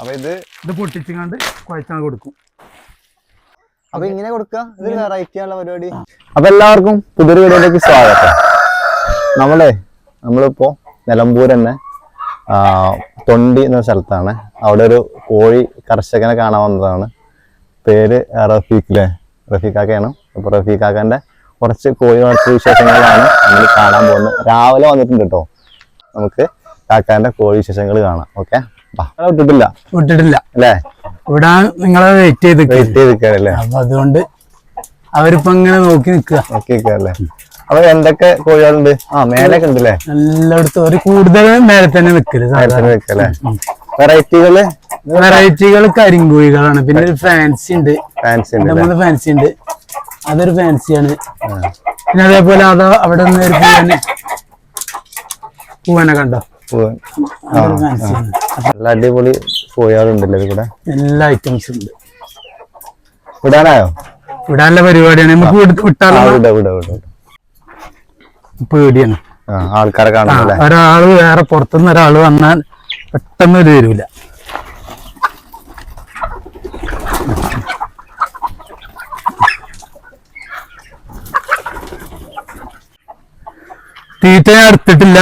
അപ്പൊ ഇത് ഇത് പൊട്ടിച്ചിങ്ങാണ്ട് കുഴച്ചാൽ കൊടുക്കും. അപ്പൊ ഇങ്ങനെ കൊടുക്കുക ഇത് വെറൈറ്റി ആണല്ലോ പരിപാടി. അപ്പൊ എല്ലാവർക്കും പുതിയൊരു വീഡിയോയിലേക്ക് സ്വാഗതം. നമ്മളെ നമ്മളിപ്പോ നിലമ്പൂർ തന്നെ തൊണ്ടി എന്ന സ്ഥലത്താണ്. അവിടെ ഒരു കോഴി കർഷകനെ കാണാൻ വന്നതാണ്. പേര് റഫീഖ് അല്ലേ റഫീഖാക്കയാണ് അപ്പൊ റഫീഖാക്കന്റെ കുറച്ച് കോഴി വളർത്തു വിശേഷങ്ങളാണ് നമ്മൾ കാണാൻ പോകുന്നത്. രാവിലെ വന്നിട്ടുണ്ട് കേട്ടോ. നമുക്ക് കാക്കാന്റെ കോഴി വിശേഷങ്ങൾ കാണാം. ഓക്കെ? വിട്ടിട്ടില്ല. വിട്ടിട്ടില്ല. അല്ലേ? ഇവിടെ നിങ്ങളെ വെയിറ്റ് ചെയ്ത് വെയിറ്റ് ചെയ്ത് അപ്പൊ അതുകൊണ്ട് അവരിപ്പോ ഇങ്ങനെ നോക്കി നിക്കുക നോക്കി അപ്പൊ എന്തൊക്കെ കോഴികളുണ്ട്? ആ മേലൊക്കെ ഉണ്ട് അല്ലേ എല്ലായിടത്തും ഒരു കൂടുതൽ മേലെ തന്നെ നിക്കൽ നിക്കല്ലേ? വെറൈറ്റികൾ? വെറൈറ്റികൾ കരിങ്കോഴികളാണ്. പിന്നെ ഒരു ഫാൻസി ഉണ്ട്. ഫാൻസി ഉണ്ട് മൂന്ന് ഫാൻസി ഉണ്ട്. അതൊരു ഫാൻസിയാണ് പിന്നെ അതേപോലെ അത് അവിടെ നിന്ന് ഒരു പൂവനെ പൂവനെ കണ്ടോ? നല്ല അടിപൊളി കോഴികളുണ്ടല്ലേ ഇവിടെ എല്ലാ ഐറ്റംസും ഉണ്ട്. വിടാനായോ? വിടാനുള്ള പരിപാടിയാണ്. നമുക്ക് വിട്ടാലോ. പേടിയാണ്. ആൾക്കാരെ കാണാൻ ഒരാൾ വേറെ പുറത്തുനിന്ന് ഒരാൾ വന്നാൽ പെട്ടെന്ന് ഒരു വരൂല. തീറ്റ ഞാൻ എടുത്തിട്ടില്ല.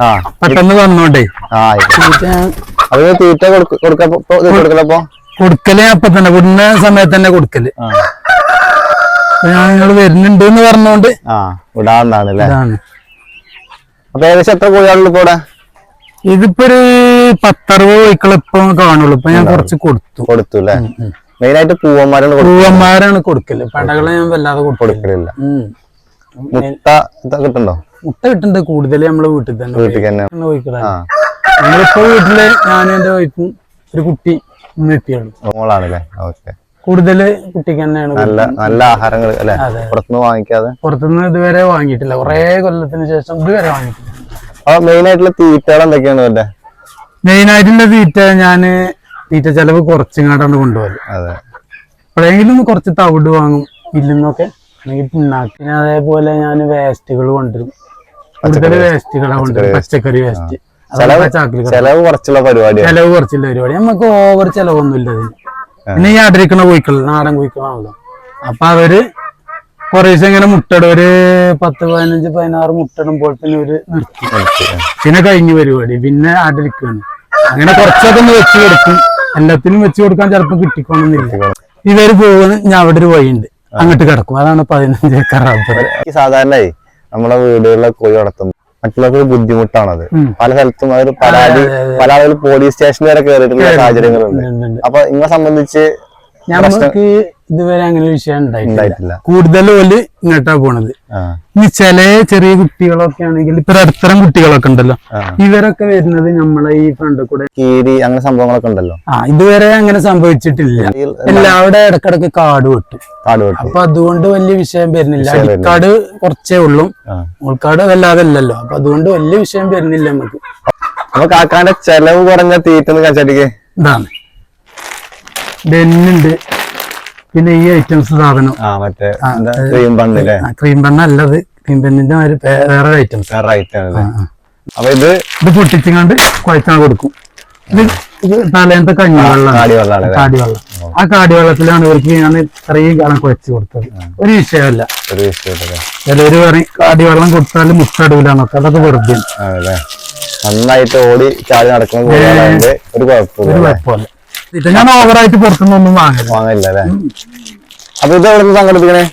ആ. പെട്ടെന്ന് വന്നോണ്ടേ. ആയിക്കോട്ടെ. തീറ്റ കൊടുക്കലപ്പോ കൊടുക്കൽ അപ്പൊ തന്നെ വിടുന്ന സമയത്ത് തന്നെ കൊടുക്കൽ. ഞാൻ നിങ്ങൾ വരുന്നുണ്ട് എന്ന് പറഞ്ഞോണ്ട് വിടാന്നാണ് അപ്പൊ ഏകദേശം എത്ര കോഴികളുണ്ട് ഇപ്പൊ ഇതിപ്പോ ഒരു പത്തറുപത് കോഴികൾ ഇപ്പൊ കാണുള്ളൂ. ഇപ്പൊ ഞാൻ കുറച്ച് കൊടുത്തു. കൊടുത്തു അല്ലേ മെയിൻ ആയിട്ട് പൂവന്മാരാണ് പൂവന്മാരാണ് കൊടുക്കൽ. പടകളെ ഞാൻ വല്ലാതെ കൊടുക്കില്ല കൊടുക്കലില്ല. മുട്ട കിട്ടുണ്ടോ മുട്ട കിട്ടുന്നത് കൂടുതൽ നമ്മളെ വീട്ടിൽ തന്നെ വീട്ടിൽ തന്നെ. നമ്മളിപ്പോ വീട്ടിൽ ഞാനും എന്റെ വൈഫും ഒരു കുട്ടി മോളാണല്ലേ? ഓക്കെ. കൂടുതൽ കുട്ടിക്ക് തന്നെയാണ് നല്ല നല്ല ആഹാരങ്ങൾ അല്ലെ. പുറത്തുനിന്ന് വാങ്ങിക്കാതെ? പുറത്തുനിന്ന് ഇതുവരെ വാങ്ങിയിട്ടില്ല. കുറേ കൊല്ലത്തിന് ശേഷം ഇതുവരെ വാങ്ങിയിട്ടില്ല. അപ്പൊ മെയിൻ ആയിട്ടുള്ള തീറ്റകൾ എന്തൊക്കെയാണ് മെയിൻ ആയിട്ടുള്ള തീറ്റ ഞാൻ തീറ്റ ചെലവ് കുറച്ചിങ്ങാട്ടാണ് കൊണ്ടുപോകൽ അതെ. എപ്പോഴെങ്കിലും കുറച്ച് തവിട് വാങ്ങും ഇല്ലെന്നൊക്കെ പിണ്ണാക്ക് പിന്നെ അതേപോലെ ഞാൻ വേസ്റ്റുകൾ കൊണ്ടുവരും. കൂടുതൽ വേസ്റ്റുകളാണ് കൊണ്ടുവരും പച്ചക്കറി വേസ്റ്റ്. ചെലവ് കുറച്ചുള്ള ചെലവ് പരിപാടി. നമുക്ക് ഓവർ ചെലവൊന്നുമില്ല ഇതിന് പിന്നെ ഈ അടരിക്കണ കോഴിക്കൾ നാടൻ കോഴിക്കളാണല്ലോ. അപ്പൊ അവർ കുറേശ്ശെ ഇങ്ങനെ മുട്ടടും. ഒരു പത്ത് പതിനഞ്ച് പതിനാറ് മുട്ടടുമ്പോൾ പിന്നെ ഒരു നിർത്തി. പിന്നെ കഴിഞ്ഞ പരിപാടി. പിന്നെ അടരിക്കാണ് അങ്ങനെ കുറച്ചൊക്കെ ഒന്ന് വെച്ച് കൊടുക്കും. എല്ലാത്തിനും വെച്ച് കൊടുക്കാൻ ചിലപ്പോൾ കിട്ടിക്കോണമെന്നില്ല ഇവർ പോകുന്ന ഞാൻ അവിടെ ഒരു വഴിയുണ്ട്. അങ്ങോട്ട് കിടക്കും. അതാണ് പതിനഞ്ച് ഏക്കർ റബ്ബർ. സാധാരണ നമ്മളെ വീടുകളിലെ കോഴി വളർത്തും മറ്റുള്ളവർക്ക് ഒരു ബുദ്ധിമുട്ടാണത്. പല സ്ഥലത്തും അതൊരു പരാതി പല ആളുകൾ പോലീസ് സ്റ്റേഷനിൽ വരെ കയറിയിട്ടുള്ള സാഹചര്യങ്ങളുണ്ട്. അപ്പൊ നിങ്ങളെ സംബന്ധിച്ച് ഞമ്മക്ക് ഇതുവരെ അങ്ങനെ വിഷയം ഉണ്ടായിട്ടില്ല. കൂടുതൽ ഓൽ ഇങ്ങോട്ടാ പോണത്. ഇനി ചില ചെറിയ കുട്ടികളൊക്കെ ആണെങ്കിൽ ഇപ്പൊ അടുത്തരം കുട്ടികളൊക്കെ ഉണ്ടല്ലോ. ഇവരൊക്കെ വരുന്നത് നമ്മളെ ഈ ഫ്രണ്ട് കൂടെ. കീരി അങ്ങനെ സംഭവങ്ങളൊക്കെ ഉണ്ടല്ലോ. ആ ഇതുവരെ അങ്ങനെ സംഭവിച്ചിട്ടില്ല. എല്ലാവരുടെ എല്ലാവിടെ ഇടക്കിടക്ക് കാട് വെട്ടു. കാട് വെട്ടും. അപ്പൊ അതുകൊണ്ട് വലിയ വിഷയം വരുന്നില്ല. അടിക്കാട് കുറച്ചേ ഉള്ളൂ. ഉൾക്കാട് വല്ലാതെ അല്ലല്ലോ അപ്പൊ അതുകൊണ്ട് വലിയ വിഷയം വരുന്നില്ല നമുക്ക്. അപ്പൊ കാക്കാന്റെ ചെലവ് കുറഞ്ഞ തീറ്റ കച്ചടിക്ക് ഇതാണ്. ഡെന്നുണ്ട് പിന്നെ ഈ ഐറ്റംസ് സാധനം. ക്രീം പെണ്ണ അല്ലത്. ക്രീം ബണ്ണിന്റെ ഒരു വേറെ ഐറ്റംസ് വേറെ ഐറ്റം അപ്പൊ ഇത് ഇത് പൊട്ടിച്ചിങ്ങാണ്ട് കുഴച്ചാൽ കൊടുക്കും. ഇത് തലേന്നത്തെ കഞ്ഞിവെള്ളം കാടി കാടിവെള്ളം. ആ കാടിവെള്ളത്തിലാണ് ഇവർക്ക് ഞാൻ ഇത്രയും കാലം കുഴച്ച് കൊടുത്തത്. ഒരു വിഷയമല്ല ചിലവര് പറയും കാടിവെള്ളം കൊടുത്താൽ മുട്ടടൂലെന്നൊക്കെ. അതൊക്കെ വെറുതെ നന്നായിട്ട് ഓടി ചാടി നടക്കുന്ന ഒരു കുഴപ്പമില്ല. ഇത് ഞാൻ ഓവറായിട്ട് പുറത്തുനിന്നൊന്നും വാങ്ങില്ല വാങ്ങില്ല അല്ലേ അപ്പൊ ഇത് എവിടെ സംഘടിപ്പിക്കണേ?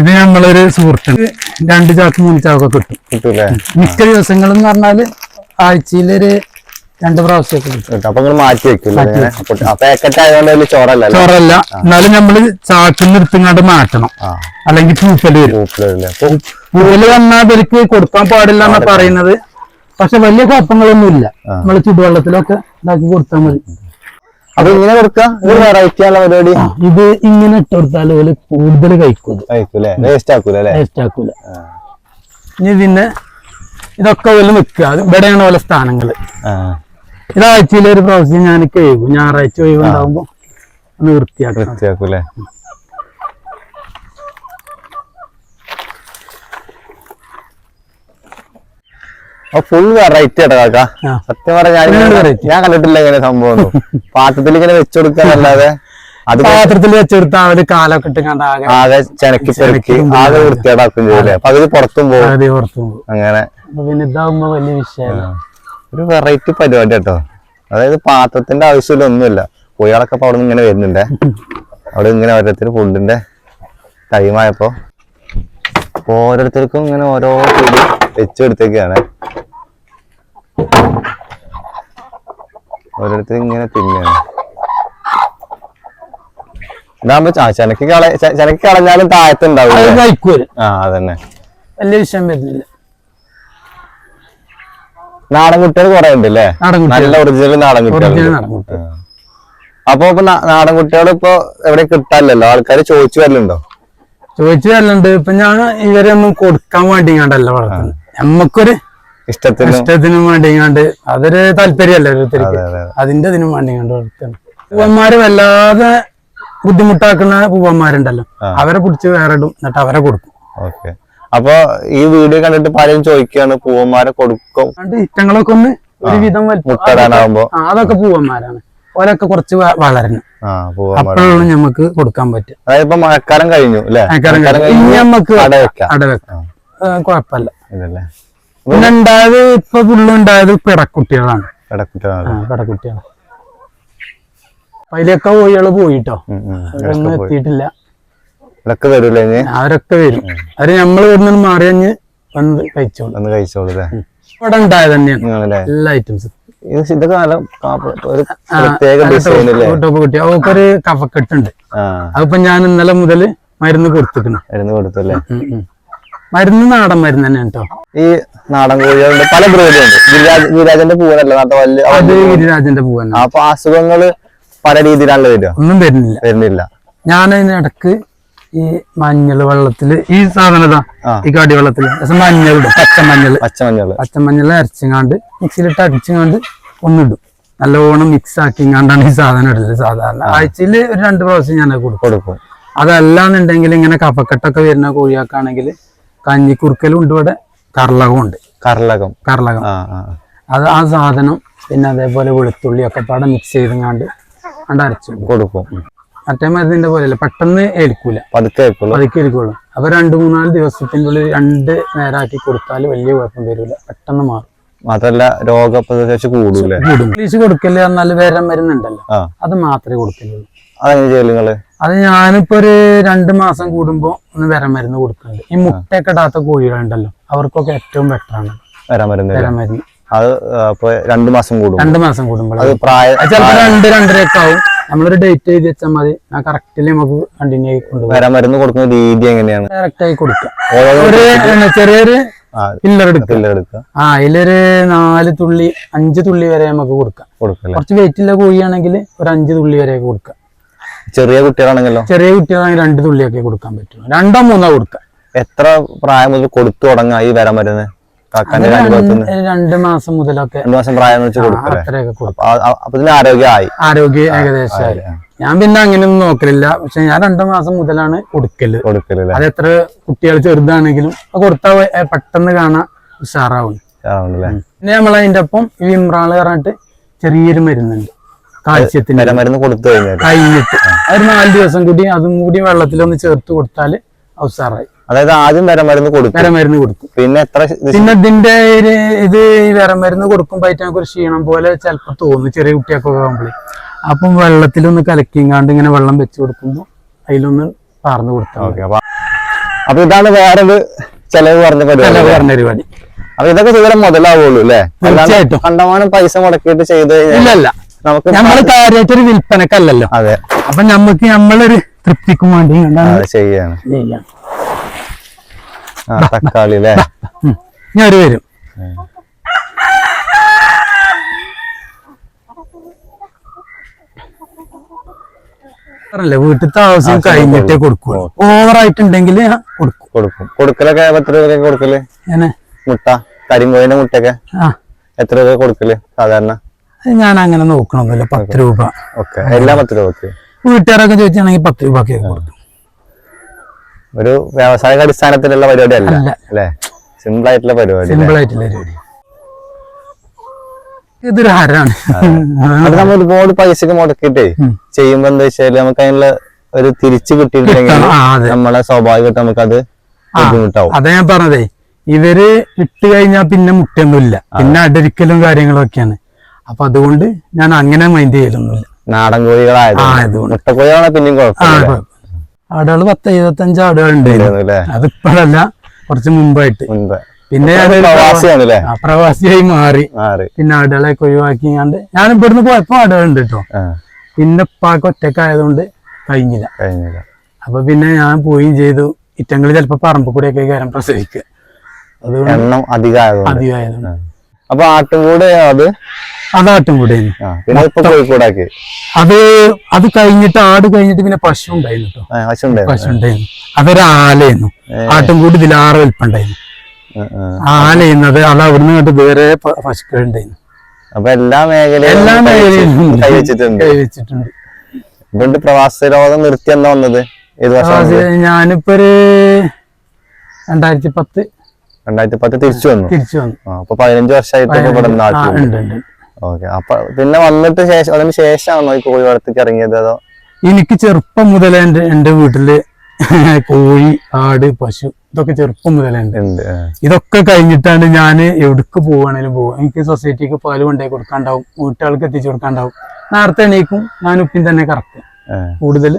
ഇത് ഞങ്ങളൊരു സുഹൃത്തുണ്ട് രണ്ട് ചാക്ക് മൂന്ന് ചാക്കൊക്കെ കിട്ടും. കിട്ടൂലേ? മിക്ക ദിവസങ്ങളും എന്ന് പറഞ്ഞാൽ ആഴ്ചയിലൊരു രണ്ട് പ്രാവശ്യമൊക്കെ കിട്ടും. അപ്പൊ മാറ്റി വലിയ ചോറല്ല. ചോറല്ല എന്നാലും നമ്മൾ ചാക്കിൽ നിർത്തിങ്ങാണ്ട് മാറ്റണം. അല്ലെങ്കിൽ പൂപ്പൽ വരും. പൂപ്പൽ വന്നാൽ ഇവർക്ക് കൊടുക്കാൻ പാടില്ല എന്നാ പറയുന്നത്. പക്ഷെ വലിയ കുഴപ്പങ്ങളൊന്നുമില്ല. നമ്മൾ ചുടുവെള്ളത്തിലൊക്കെ ഇതാക്കി കൊടുത്താൽ മതി. അപ്പൊ ഇങ്ങനെ കൊടുക്കാം? ഇത് വെറൈറ്റി ആണല്ലോ പരിപാടി. ഇത് ഇങ്ങനെ ഇട്ട് കൊടുത്താൽ ഓൽ കൂടുതൽ കഴിക്കും കഴിക്കൂലേ വേസ്റ്റ് ആക്കൂല വേസ്റ്റ് ആക്കൂല. ഇനി ഇതിന്റെ ഇതൊക്കെ ഓൽ നിൽക്കുക ഇവിടെയാണ് ഓലെ സ്ഥാനങ്ങൾ. ഇതാഴ്ചയിലൊരു ഒരു പ്രാവശ്യം ഞാൻ കഴിയും ഞായറാഴ്ച ഒഴിവുണ്ടാകുമ്പോ ഒന്ന് വൃത്തിയാക്കണം. വൃത്തിയാക്കൂലേ ഫുൾ വെറൈറ്റി ആട്ടോ കാക്ക. സത്യം പറഞ്ഞാൽ ഞാൻ. കണ്ടിട്ടില്ല ഇങ്ങനെ സംഭവം പാത്രത്തിൽ ഇങ്ങനെ വെച്ചുകൊടുക്കാന്നല്ലാതെ അത് പാത്രത്തിൽ വെച്ചെടുത്ത അവർ കാലൊക്കെ ഇട്ട് കണ്ട ആകെ ആകെ ചെനക്കി പെറുക്കി ആകെ വൃത്തിയേടാക്കും ചെയ്യൂലേ? പകുതി പുറത്തും പോകും. അങ്ങനെ. പിന്നെ ഇതാവുമ്പോ വലിയ വിഷയമല്ല ഒരു വെറൈറ്റി പരിപാടി കേട്ടോ അതായത് പാത്രത്തിന്റെ ആവശ്യമില്ല ഒന്നുമില്ല. കോഴികളൊക്കെ അപ്പൊ അവിടെ നിന്ന് ഇങ്ങനെ വരുന്നുണ്ട്. അവിടെ ഇങ്ങനെ ഓരോരുത്തർ ഫുഡിന്റെ ടൈമായപ്പോ ഓരോരുത്തർക്കും ഇങ്ങനെ ഓരോ ഫുഡ് വെച്ചു കൊടുത്തേക്കാണ്. ഓരോരുത്തർ ഇങ്ങനെ തിന്നാണ്. ഇതാകുമ്പോ ചെനക്ക് കള ചെനക്ക് കളഞ്ഞാലും അത് ഉണ്ടാവും ആ അതന്നെ. വലിയ വിഷയം വരുന്നില്ല. നാടൻ കുട്ടികൾ കുറെ ഉണ്ട് അല്ലേ നാടൻ നല്ല ഒറിജിനൽ നാടൻ കുട്ടികൾ. ഒറിജിനൽ നാടൻ കുട്ടികൾ. അപ്പൊ ഇപ്പൊ നാടൻ കുട്ടികൾ ഇപ്പൊ എവിടെ കിട്ടാനില്ലല്ലോ? ആൾക്കാർ ചോദിച്ചു വരലുണ്ടോ? ചോദിച്ചു വരലുണ്ട്. ഇപ്പൊ ഞാൻ ഇവരെ ഒന്നും കൊടുക്കാൻ വേണ്ടി കണ്ടല്ല വളർത്തുന്നത്. നമ്മക്കൊരു ഇഷ്ടത്തിന് ഇഷ്ടത്തിനും വേണ്ടി കണ്ട് അതൊരു താല്പര്യല്ല ഓരോരുത്തർക്ക് അതെ അതെ അതിന്റെ ഇതിനും വേണ്ടി കണ്ട് വളർത്തുന്നത് പൂവന്മാര് വല്ലാതെ ബുദ്ധിമുട്ടാക്കുന്ന പൂവന്മാരുണ്ടല്ലോ. അവരെ പിടിച്ച് വേറെ ഇടും എന്നിട്ട് അവരെ കൊടുക്കും. ഓക്കെ. അപ്പൊ ഈ വീഡിയോ കണ്ടിട്ട് പലരും ചോദിക്കുകയാണ് പൂവന്മാരെ കൊടുക്കും. ഇഷ്ടങ്ങളൊക്കെ ഒന്ന് ഒരുവിധം ആ, അതൊക്കെ പൂവന്മാരാണ്. ഓലൊക്കെ കുറച്ച് വളരണം. അപ്പോഴാണ് നമുക്ക് കൊടുക്കാൻ പറ്റുക. അതായത് ഇപ്പൊ മഴക്കാലം കഴിഞ്ഞു മഴക്കാലം കഴിഞ്ഞു. നമുക്ക് അട വെക്കാം അടവെക്കാം. കുഴപ്പമില്ല. പിന്നെ ഉണ്ടായത് ഇപ്പൊ ഫുള്ള് ഉണ്ടായത് പിടക്കുട്ടികളാണ്. അതിലൊക്കെ കോഴികൾ പോയിട്ടോ. എത്തിയിട്ടില്ല. വരൂലേ അവരൊക്കെ വരും. അവർ നമ്മൾ ഇവിടുന്ന് മാറിയഞ്ഞ് വന്ന് കഴിച്ചോളൂ. കഴിച്ചോളൂ ഇവിടെ ഉണ്ടായത് തന്നെയാണ്. എല്ലാ ഐറ്റംസും ഇതൊക്കെ നല്ല ഒരു പ്രത്യേക കഫക്കെട്ടുണ്ട്. അതിപ്പോ ഞാൻ ഇന്നലെ മുതൽ മരുന്ന് കൊടുത്തിട്ടുണ്ട് മരുന്ന് കൊടുത്തല്ലേ മരുന്ന് നാടൻ മരുന്ന് തന്നെ കേട്ടോ ഈ നാടൻ കോഴികളുണ്ട് പല ബ്രീഡുണ്ട് ഗിരിരാജ് ഗിരിരാജന്റെ പൂവനല്ല നാട്ട വലിയ അത് ഗിരിരാജന്റെ പൂവന അപ്പൊ അസുഖങ്ങൾ പല രീതിയിലാണ് വരിക. ഒന്നും വരുന്നില്ല. വരുന്നില്ല. ഞാൻ അതിനിടക്ക് ഈ മഞ്ഞൾ വെള്ളത്തിൽ ഈ സാധനം ഇതാ ഈ കാടി വെള്ളത്തിൽ ഇടും. പച്ചമഞ്ഞൾ പച്ചമഞ്ഞൾ പച്ചമഞ്ഞൾ അരച്ചിങ്ങാണ്ട് മിക്സിയിലിട്ട് അടിച്ചങ്ങാണ്ട് ഒന്നിടും. നല്ലോണം മിക്സ് ആക്കിങ്ങാണ്ടാണ് ഈ സാധനം ഇടൽ സാധാരണ. ആഴ്ചയിൽ ഒരു രണ്ട് പ്രാവശ്യം ഞാൻ കൊടുക്കും. കൊടുക്കും. അതല്ലാന്നുണ്ടെങ്കിൽ ഇങ്ങനെ കഫക്കെട്ടൊക്കെ വരുന്ന കോഴിയാക്കാണെങ്കിൽ കഞ്ഞിക്കുറുക്കലും ഉണ്ട് ഇവിടെ കർലകം ഉണ്ട് കർലകം കർലകം അത് ആ സാധനം പിന്നെ അതേപോലെ വെളുത്തുള്ളി ഒക്കെ പാടെ മിക്സ് ചെയ്തങ്ങാണ്ട് അണ്ട് അരച്ചു വെക്കും. കൊടുക്കും. മറ്റേ മരുന്നിന്റെ പോലെയല്ല പെട്ടെന്ന് ഏൽക്കൂല പതുക്കെ പതുക്കെ ഏൽക്കുള്ളൂ അപ്പൊ രണ്ട് മൂന്നാൽ ദിവസത്തിന്റെ ഉള്ളിൽ രണ്ട് നേരാക്കി കൊടുത്താൽ വലിയ കുഴപ്പം വരില്ല പെട്ടെന്ന് മാറും. മാത്രല്ല രോഗപ്രതിരോധ കൂടൂലേ കൂടും. ഇംഗ്ലീഷ് കൊടുക്കില്ല എന്നാൽ വേറെ മരുന്നുണ്ടല്ലോ അത് മാത്രമേ കൊടുക്കുന്നുള്ളൂ അതെങ്ങനെ ചെയ്യൽ അത് ഞാനിപ്പോ ഒരു രണ്ട് മാസം കൂടുമ്പോ ഒന്ന് വിര മരുന്ന് കൊടുക്കുന്നുണ്ട്. ഈ മുട്ടയൊക്കെ ഇടാത്ത കോഴികളുണ്ടല്ലോ അവർക്കൊക്കെ ഏറ്റവും ബെറ്റർ ആണ്. വിര മരുന്ന് അത് രണ്ട് മാസം കൂടും രണ്ട് മാസം കൂടുമ്പോൾ ചിലപ്പോ രണ്ട് രണ്ടരയൊക്കെ ആവും. നമ്മളൊരു ഡേറ്റ് എഴുതി വെച്ചാൽ മതി. ആ കറക്റ്റിൽ നമുക്ക് കണ്ടിന്യൂ ആയി കൊണ്ടുപോകും. വരം മരുന്ന് കൊടുക്കുന്ന രീതി എങ്ങനെയാണ്? ഡയറക്റ്റ് ആയി കൊടുക്കുക ചെറിയൊരു പില്ലർ എടുക്കുക. ആ അതിലൊരു നാല് തുള്ളി അഞ്ച് തുള്ളി വരെ നമുക്ക് കൊടുക്കാം. കുറച്ച് വെയിറ്റ് ഉള്ള കോഴിയാണെങ്കിൽ ഒരു അഞ്ച് തുള്ളി വരെ കൊടുക്കാം. ചെറിയ കുട്ടികളാണെങ്കിലോ? ചെറിയ കുട്ടികളാണെങ്കിൽ രണ്ട് തുള്ളിയൊക്കെ കൊടുക്കാൻ പറ്റും രണ്ടോ മൂന്നോ കൊടുക്കാം. എത്ര പ്രായം മുതൽ കൊടുത്തു തുടങ്ങാം ഈ വരാൻ മരുന്ന് കാക്കാന്റെ അനുഭവത്തിൽ രണ്ട് മാസം മുതലൊക്കെ രണ്ടു മാസം പ്രായം വെച്ച് കൊടുക്കും അപ്പൊ ഇതിന് ആരോഗ്യമായി? ആരോഗ്യ ഏകദേശം ഞാൻ പിന്നെ അങ്ങനെയൊന്നും നോക്കലില്ല. പക്ഷെ ഞാൻ രണ്ടു മാസം മുതലാണ് കൊടുക്കൽ. കൊടുക്കൽ അത് എത്ര കുട്ടികൾ ചെറുതാണെങ്കിലും കൊടുത്താ കൊടുത്താൽ പെട്ടെന്ന് കാണാൻ ഉഷാറാവും. പിന്നെ നമ്മൾ അതിന്റെ ഒപ്പം ഈ ഇമ്രാൾ പറഞ്ഞിട്ട് ചെറിയൊരു മരുന്നുണ്ട്. കാൽസ്യത്തിന്. മരുന്ന് കൊടുത്തു കഴിഞ്ഞിട്ട്. ഒരു നാല് ദിവസം കൂടി അതും കൂടി വെള്ളത്തിലൊന്ന് ചേർത്ത് കൊടുത്താൽ ഉഷാറായി. അതായത് ആദ്യം വരം മരുന്ന് കൊടുക്കും. വേറെ മരുന്ന് കൊടുക്കും. പിന്നെ എത്ര പിന്നെ ഇതിന്റെ ഇത് ഈ വേറെ മരുന്ന് കൊടുക്കുമ്പോ ആയിട്ട് ഒരു ക്ഷീണം പോലെ ചിലപ്പോൾ തോന്നും ചെറിയ കുട്ടിയൊക്കെ ആകുമ്പോഴേ അപ്പം വെള്ളത്തിലൊന്ന് കലക്കിങ്ങാണ്ട് ഇങ്ങനെ വെള്ളം വെച്ച് കൊടുക്കുമ്പോൾ അതിലൊന്ന് പറഞ്ഞു കൊടുത്താൽ. അപ്പൊ ഇതാണ് വേറൊരു ചെലവ് പറഞ്ഞ പരിപാടി ചിലവ് പറഞ്ഞ പരിപാടി. അപ്പൊ ഇതൊക്കെ ചെയ്താൽ മുതലാവുള്ളൂ അല്ലേ? തീർച്ചയായിട്ടും. കണ്ടമാനം പൈസ മുടക്കിയിട്ട് ചെയ്ത് ഇല്ലല്ല നമുക്ക് നമ്മൾ കാര്യമായിട്ടൊരു വിൽപ്പനക്കല്ലല്ലോ. അതെ. അപ്പൊ നമുക്ക് നമ്മളൊരു തൃപ്തിക്കും വേണ്ടി ചെയ്യാണ്. ചെയ്യാം. തക്കാളി അല്ലേ? ഞാൻ ഒരു വരും. പറഞ്ഞില്ലേ വീട്ടിലത്തെ ആവശ്യം കഴിഞ്ഞിട്ടേ കൊടുക്കുള്ളൂ. ഓവറായിട്ടുണ്ടെങ്കിൽ കൊടുക്കും. കൊടുക്കും. കൊടുക്കലൊക്കെ എത്ര രൂപ കൊടുക്കൽ? മുട്ട? കരിങ്കോയിന്റെ മുട്ടയൊക്കെ? എത്ര രൂപ കൊടുക്കൽ സാധാരണ? ഞാൻ അങ്ങനെ നോക്കണമെന്നില്ല പത്ത് രൂപ. ഓക്കെ. എല്ലാം പത്ത് രൂപക്ക് വീട്ടുകാരൊക്കെ ചോദിച്ചാണെങ്കിൽ പത്ത് രൂപയ്ക്ക് കൊടുക്കും. ഒരു വ്യാവസായിക അടിസ്ഥാനത്തിലുള്ള പരിപാടി അല്ല. അല്ല. സിമ്പിൾ ആയിട്ടുള്ള പരിപാടി സിമ്പിൾ ആയിട്ടുള്ള പരിപാടി. ഇതൊരു ഹരാണ് അത്. നമ്മൾ ഒരുപാട് പൈസക്ക് മുടക്കിട്ടേ. ചെയ്യുമ്പോ എന്താ വെച്ചാൽ നമുക്ക് അതിനുള്ള ഒരു തിരിച്ചു കിട്ടിയിട്ടില്ലെങ്കിൽ അതെ. നമ്മളെ സ്വാഭാവികമായിട്ട് നമുക്കത് ബുദ്ധിമുട്ടാവും. അതാ ഞാൻ പറഞ്ഞതേ ഇവർ ഇട്ട് കഴിഞ്ഞാൽ പിന്നെ മുട്ടൊന്നുമില്ല പിന്നെ അടരിക്കലും കാര്യങ്ങളൊക്കെയാണ്. അപ്പൊ അതുകൊണ്ട് ഞാൻ അങ്ങനെ മൈൻഡ് ചെയ്യലൊന്നുമില്ല. നാടൻ കോഴികളായത്. മുട്ടക്കോഴികളാണ് പിന്നെയും കുഴപ്പമില്ല. ആടുകൾ പത്ത് എഴുപത്തഞ്ച് ആടുകൾ ഉണ്ടായിരുന്നു അതിപ്പോഴല്ല കുറച്ച് മുമ്പായിട്ട്. പിന്നെ പ്രവാസിയായി മാറി. പിന്നെ ആടുകളെ ഒഴിവാക്കി കണ്ട് ഞാൻ ഇവിടുന്ന് പോയപ്പോ ആടുകളുണ്ട് കേട്ടോ പിന്നെ ഉപ്പാക്ക് ഒറ്റക്കായതുകൊണ്ട് കഴിഞ്ഞില്ല. കഴിഞ്ഞില്ല. അപ്പൊ പിന്നെ ഞാൻ പോയി ചെയ്തു. ഇറ്റങ്ങൾ ചിലപ്പോ പറമ്പ് കൂടെയൊക്കെ കയറാൻ പ്രസവിക്കുക. അതുകൊണ്ട് അധികമായതുകൊണ്ട് അപ്പൊ ആട്ടുംകൂടെ അത്? അത് ആട്ടുംകൂടെ കോഴിക്കോടാക്കി. അത് അത് കഴിഞ്ഞിട്ട് ആട് കഴിഞ്ഞിട്ട് പിന്നെ പശു ഉണ്ടായിരുന്നു പശു ഉണ്ടായിരുന്നു. അതൊരു ആട്ടുംകൂടി ആറ് വലിപ്പുണ്ടായിരുന്നു ആ, ആ. ആലയുന്നത് അത് അവിടുന്ന് കണ്ട് വേറെ പശുക്കളുണ്ടായിരുന്നു. അപ്പൊ എല്ലാ മേഖലയും എല്ലാ മേഖലയും മേഖലയിലും കൈവച്ചിട്ടുണ്ട് കൈവച്ചിട്ടുണ്ട് ഇതുകൊണ്ട് പ്രവാസ രോഗം നിർത്തി എന്നാ വന്നത്? ഞാനിപ്പോ ഒരു രണ്ടായിരത്തി പത്ത് രണ്ടായിരത്തി പത്ത് തിരിച്ചു വന്നു. തിരിച്ചു വന്നു. അപ്പൊ പതിനഞ്ച് വർഷമായിട്ട് ഇവിടെ ഓക്കെ അപ്പൊ പിന്നെ വന്നിട്ട് ശേഷം അതിന് ശേഷമാണോ ഈ കോഴി വളർത്തിക്ക് ഇറങ്ങിയത് അതോ? എനിക്ക് ചെറുപ്പം മുതലേ എന്റെ എന്റെ വീട്ടിൽ കോഴി ആട് പശു ഇതൊക്കെ ചെറുപ്പം മുതലേ ഉണ്ട്. ഉണ്ട് ഇതൊക്കെ കഴിഞ്ഞിട്ടാണ് ഞാൻ എവിടേക്ക് പോവുകയാണെങ്കിലും പോകും എനിക്ക് സൊസൈറ്റിക്ക് പാൽ കൊണ്ടുപോയി കൊടുക്കാണ്ടാവും വീട്ടുകാർക്ക് എത്തിച്ചു കൊടുക്കാണ്ടാവും. നേരത്തെ എണീക്കും ഞാൻ ഉപ്പിൻ തന്നെ കറക്കും. കൂടുതൽ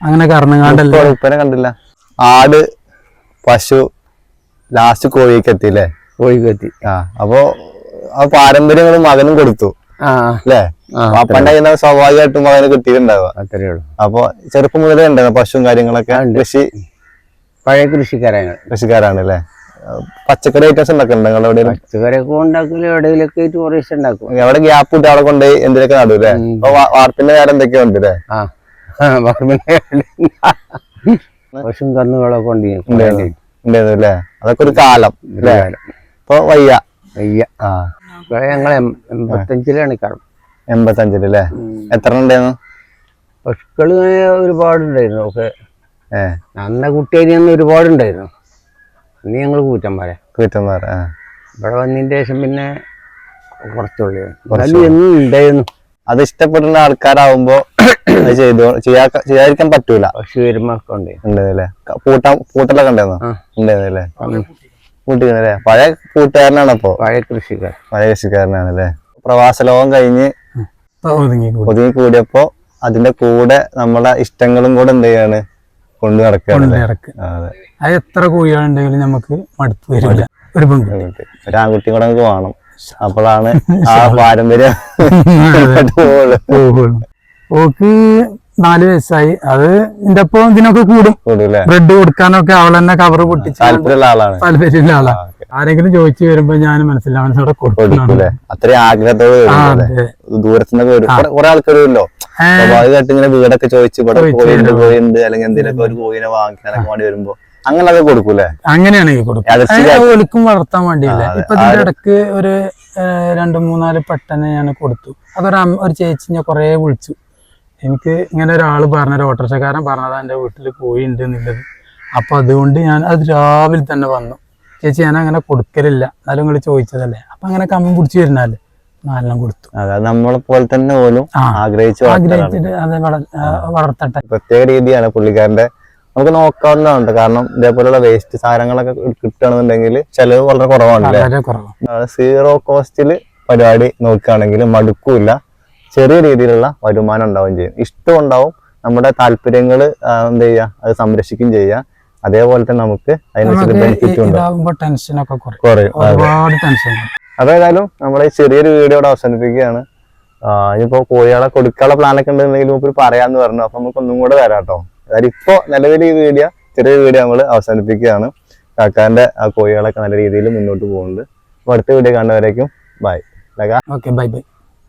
അങ്ങനെ കറന്നുകാണ്ടല്ല കണ്ടില്ല. ആട് പശു ലാസ്റ്റ് കോഴിക്ക് എത്തി അല്ലേ കോഴിക്ക് എത്തി. ആ അപ്പോ ആ പാരമ്പര്യങ്ങൾ മകനും കൊടുത്തു. ആ അല്ലേ? ആ, അപ്പന്റെ കയ്യിൽ നിന്ന് സ്വാഭാവികമായിട്ടും മകന് കിട്ടിയിട്ടുണ്ടാവുക. ഉള്ളൂ. അപ്പൊ ചെറുപ്പം മുതലേ ഉണ്ടായിരുന്നു പശുവും കാര്യങ്ങളൊക്കെ. കൃഷി? പഴയ കൃഷിക്കാരാണ്. കൃഷിക്കാരാണ് അല്ലേ? പച്ചക്കറി ഐറ്റംസ് ഉണ്ടാക്കുന്നുണ്ട് നിങ്ങൾ എവിടെ പച്ചക്കറിയൊക്കെ എവിടെയൊക്കെ എവിടെയെങ്കിലൊക്കെ ടൂറിസ്റ്റ് ഉണ്ടാക്കും. എവിടെ ഗ്യാപ്പ് ഇട്ട് അവിടെ കൊണ്ട് എന്തിനൊക്കെ നടും അല്ലേ. അപ്പൊ വാർപ്പിന്റെ നേരം എന്തൊക്കെയോ ഉണ്ട് അല്ലേ? ആ ആ, പറമ്പിന്റെ പശും കന്നുകളൊക്കെ ഉണ്ട് ഉണ്ടായിരുന്നു ഉണ്ടായിരുന്നു അല്ലേ അതൊക്കെ ഒരു കാലം അല്ലേ? ഇപ്പൊ വയ്യ. വയ്യ. ആ. ഞങ്ങൾ എൺപത്തഞ്ചിലാണ് കാണും എൺപത്തഞ്ചിൽ അല്ലേ? എത്ര ഉണ്ടായിരുന്നു? പശുക്കൾ ഒരുപാടുണ്ടായിരുന്നു. ഒക്കെ ഏഹ് അന്ന കുട്ടിയേരിയൊന്നും ഒരുപാടുണ്ടായിരുന്നു. അന്ന് ഞങ്ങൾ കൂറ്റന്മാരെ. കൂറ്റന്മാർ ആ. ഇവിടെ വന്നതിന് ശേഷം പിന്നെ കുറച്ചുള്ളൂ. എന്നാലും എന്നും ഉണ്ടായിരുന്നു. അത് ഇഷ്ടപ്പെടുന്ന ആൾക്കാരാവുമ്പോ അത് ചെയ്തു ചെയ്യാ ചെയ്യാതിരിക്കാൻ പറ്റൂല. പശു വരുമ്പൊക്കെ ഉണ്ട്. ഉണ്ടായിരുന്നല്ലേ പൂട്ടാൻ പൂട്ടലൊക്കെ ഉണ്ടായിരുന്നു. ഉണ്ടായിരുന്നല്ലേ പൂട്ടിക്കുന്നല്ലേ പഴയ കൂട്ടുകാരനാണ് അപ്പൊ പഴയ കൃഷിക്കാരൻ. പഴയ കൃഷിക്കാരനാണ് അല്ലേ പ്രവാസ ലോകം കഴിഞ്ഞ് ഒതുങ്ങി കൂടി. കൂടിയപ്പോ അതിന്റെ കൂടെ നമ്മളെ ഇഷ്ടങ്ങളും കൂടെ എന്ത് ചെയ്യാണ്? കൊണ്ടു നടക്കുകയാണ് അതെ. എത്ര കോഴികളുണ്ടെങ്കിലും നമുക്ക് മടുപ്പ് വരില്ല. ഒരു പെൺകുട്ടി ഒരു ആൺകുട്ടി കൂടെ നമുക്ക് വേണം അപ്പോഴാണ് ആ പാരമ്പര്യം ഓക്ക് നാല് വയസ്സായി. അത് ഇതിന്റെ ഒപ്പം ഇതിനൊക്കെ കൂടും. ബ്രെഡ് കൊടുക്കാനൊക്കെ അവൾ തന്നെ കവർ പൊട്ടിച്ച് താല്പര്യമുള്ള ആളാ. ആരെങ്കിലും ചോദിച്ചു വരുമ്പോ ഞാൻ അത്രയും ആഗ്രഹത്തോട്. ദൂരത്തുനിന്നൊക്കെ ഏ, സ്വാഭാവികമായിട്ട് ഇങ്ങനെ വീടൊക്കെ ചോദിച്ചു ഇവിടെ അല്ലെങ്കിൽ എന്തെങ്കിലും ഒരു കോഴിനെ വാങ്ങിക്കാനൊക്കെ വേണ്ടി വരുമ്പോ അങ്ങനൊക്കെ കൊടുക്കൂലേ? അങ്ങനെയാണെങ്കിൽ കൊടുക്കും. ഒലിക്കും വളർത്താൻ വേണ്ടിയില്ല? ഇപ്പൊ ഇതിന്റെ ഇടയ്ക്ക് ഒരു രണ്ടു രണ്ട് മൂന്നാൽ പെട്ടെന്ന് ഞാൻ കൊടുത്തു. അതൊരു ഒരു ചേച്ചി ഞാൻ കൊറേ വിളിച്ചു. എനിക്ക് ഇങ്ങനെ ഒരാൾ പറഞ്ഞ ഒരു ഓട്ടോറിക്ഷക്കാരൻ പറഞ്ഞതാ എന്റെ വീട്ടിൽ പോയി ഉണ്ട് എന്നുള്ളത്. അപ്പൊ അതുകൊണ്ട് ഞാൻ അത് രാവിലെ തന്നെ വന്നു. ചേച്ചി ഞാൻ അങ്ങനെ കൊടുക്കലില്ല. എന്നാലും നിങ്ങൾ ചോദിച്ചതല്ലേ. അപ്പൊ അങ്ങനെ കമ്മി പിടിച്ച് വരുന്നല്ലേ നാലെണ്ണം കൊടുത്തു. നമ്മളെ പോലെ തന്നെ പോലും ആഗ്രഹിച്ചു ആഗ്രഹിച്ചിട്ട് അത് വളർത്തട്ടെ. പ്രത്യേക രീതിയാണ് പുള്ളിക്കാരന്റെ നമുക്ക് നോക്കാവുന്നതാണ് കാരണം ഇതേപോലെയുള്ള വേസ്റ്റ് സാധനങ്ങളൊക്കെ കിട്ടുകയാണെന്നുണ്ടെങ്കിൽ ചെലവ് വളരെ കുറവാണ് സീറോ കോസ്റ്റിൽ പരിപാടി നോക്കുകയാണെങ്കിൽ മടുക്കൂല ചെറിയ രീതിയിലുള്ള വരുമാനം ഉണ്ടാവുകയും ചെയ്യും. ഇഷ്ടം ഉണ്ടാവും നമ്മുടെ താല്പര്യങ്ങൾ എന്ത് ചെയ്യുക അത് സംരക്ഷിക്കുകയും ചെയ്യുക. അതേപോലെ തന്നെ നമുക്ക് അതിനനുസരിച്ച് നമുക്ക് ഉണ്ടാവും കുറയും. ഈ ചെറിയൊരു വീഡിയോ ഇവിടെ അവസാനിപ്പിക്കുകയാണ്. ഇപ്പോ ഇനിയിപ്പോ കോഴികളെ കൊടുക്കാനുള്ള പ്ലാനൊക്കെ ഉണ്ടെന്നുണ്ടെങ്കിൽ നമുക്ക് പറയാന്ന് പറഞ്ഞു. അപ്പൊ നമുക്ക് ഒന്നും കൂടെ വരാം കേട്ടോ. അതായത് ഇപ്പോ നിലവിൽ ഈ വീഡിയോ ചെറിയ വീഡിയോ നമ്മൾ അവസാനിപ്പിക്കുകയാണ്. കാക്കാന്റെ ആ കോഴികളൊക്കെ നല്ല രീതിയിൽ മുന്നോട്ട് പോകുന്നുണ്ട്. അപ്പൊ അടുത്ത വീഡിയോ കാണുന്നവരേക്കും ബൈ ഓക്കെ ബൈ ബൈ